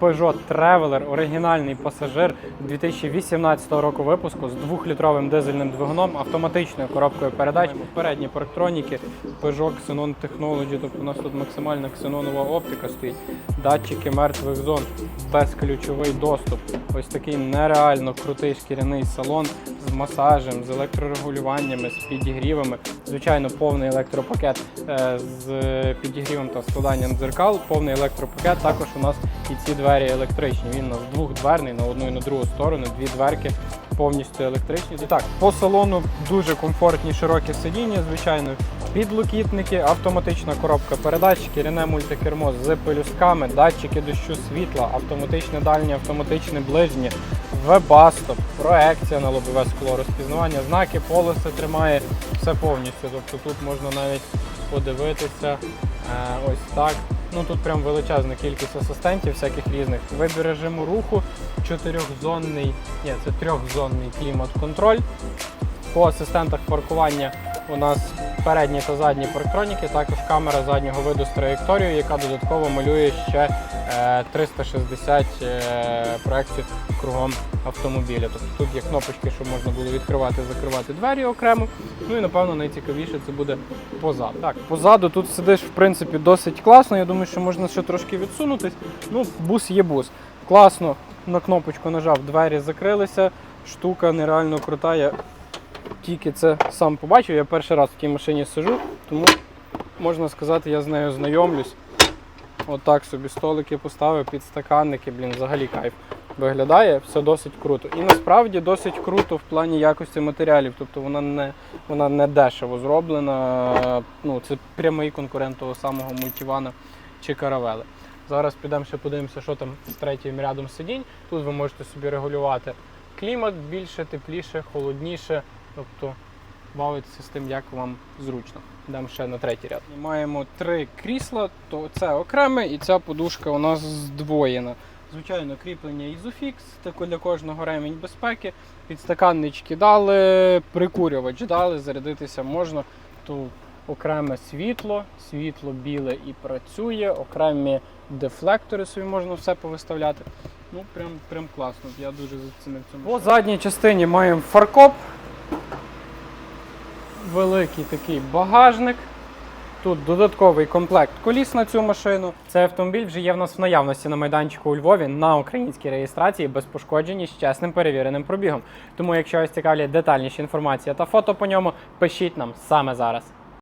Peugeot Traveler, оригінальний пасажир 2018 року випуску з 2-літровим дизельним двигуном, автоматичною коробкою передач, передні парктроніки, Peugeot Xenon Technology, тобто у нас тут максимальна ксенонова оптика стоїть, датчики мертвих зон, безключовий доступ. Ось такий нереально крутий шкіряний салон з масажем, з електрорегулюваннями, з підігрівами. Звичайно, повний електропакет е, з підігрівом та складанням дзеркал, повний електропакет. Також у нас і ці двері електричні. Він у нас двохдверний на одну і на другу сторону, дві дверки повністю електричні. Так, по салону дуже комфортні широкі сидіння, звичайно. Підлокітники, автоматична коробка передач, шкіряне мультикермо з пелюсками, датчики дощу світла, автоматичне дальнє, автоматичне ближнє, вебасто, проекція на лобове скло, розпізнавання знаки, полоси тримає все повністю. Тобто тут можна навіть подивитися е, ось так. Ну тут прям величезна кількість асистентів, всяких різних. Вибір режиму руху, чотирьохзонний, ні, це трьохзонний клімат-контроль. По асистентах паркування у нас передні та задні парктроніки, також камера заднього виду з траєкторією, яка додатково малює ще е, 360 е, проєктів кругом автомобіля. Тобто тут є кнопочки, щоб можна було відкривати закривати двері окремо. Ну і напевно найцікавіше це буде позаду. Так, позаду тут сидиш в принципі досить класно. Я думаю, що можна ще трошки відсунутись. Ну, бус є бус. Класно на кнопочку нажав, двері закрилися. Штука нереально крута. Я тільки це сам побачив. Я перший раз в тій машині сижу, тому можна сказати, я з нею знайомлюсь. Отак собі столики поставив, підстаканники, блін, взагалі кайф. Виглядає все досить круто. І насправді досить круто в плані якості матеріалів. Тобто вона не, вона не дешево зроблена. Ну, це прямий конкурент того самого мультивана чи каравели. Зараз підемо ще подивимося, що там з третім рядом сидінь. Тут ви можете собі регулювати клімат більше, тепліше, холодніше. Тобто бавитися з тим, як вам зручно. Йдемо ще на третій ряд. Маємо три крісла, то це окреме, і ця подушка у нас здвоєна. Звичайно, кріплення Isofix, тако для кожного ремінь безпеки. Підстаканнички дали, прикурювач дали, зарядитися можна. Тут окреме світло, світло біле і працює, окремі дефлектори собі можна все повиставляти. Ну, прям, прям класно. Я дуже зацінив цьому. По задній частині маємо фаркоп. Великий такий багажник. Тут додатковий комплект коліс на цю машину. Цей автомобіль вже є в нас в наявності на майданчику у Львові на українській реєстрації без пошкоджень з чесним перевіреним пробігом. Тому, якщо вас цікавлять детальніші інформація та фото по ньому, пишіть нам саме зараз.